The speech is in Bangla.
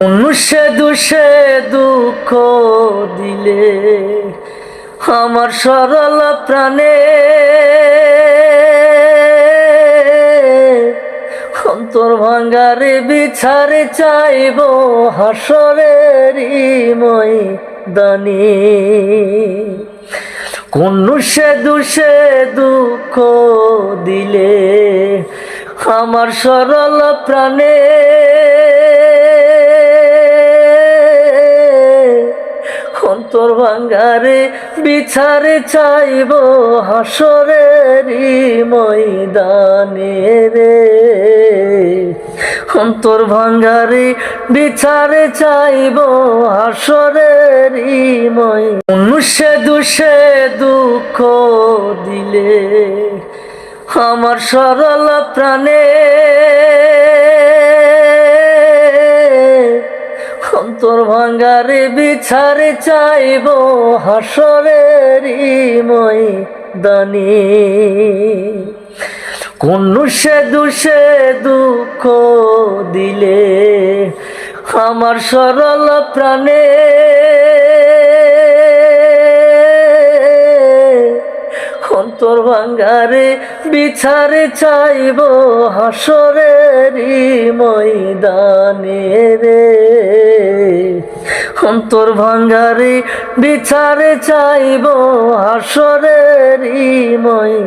অনুষে দুষে দুঃখ দিলে আমার সরল প্রাণে অন্তর ভাঙ্গারে বিছারে চাইব হাসরেরই মই দানি কোন সে দুষে দুঃখ দিলে আমার সরল প্রাণে অন্তর ভাঙ্গারে বিছারে চাইব হাসরেরই ময়দানে রে। অন্তর ভাঙ্গারে বিচারে চাইব হাসরেরই মই অনুষে দুষে দুঃখ দিলে আমার সরল প্রাণে। অন্তর ভাঙ্গারে বিচারে চাইব হাসরেরই মই দানি কোন সে দুষে দুঃখ দিলে আমার সরল প্রাণে? অন্তর ভাঙ্গারে বিচারে চাইব হাসরেরই ময়দানে রে। অন্তর ভাঙ্গারে বিচারে চাইব হাসরেরই মই।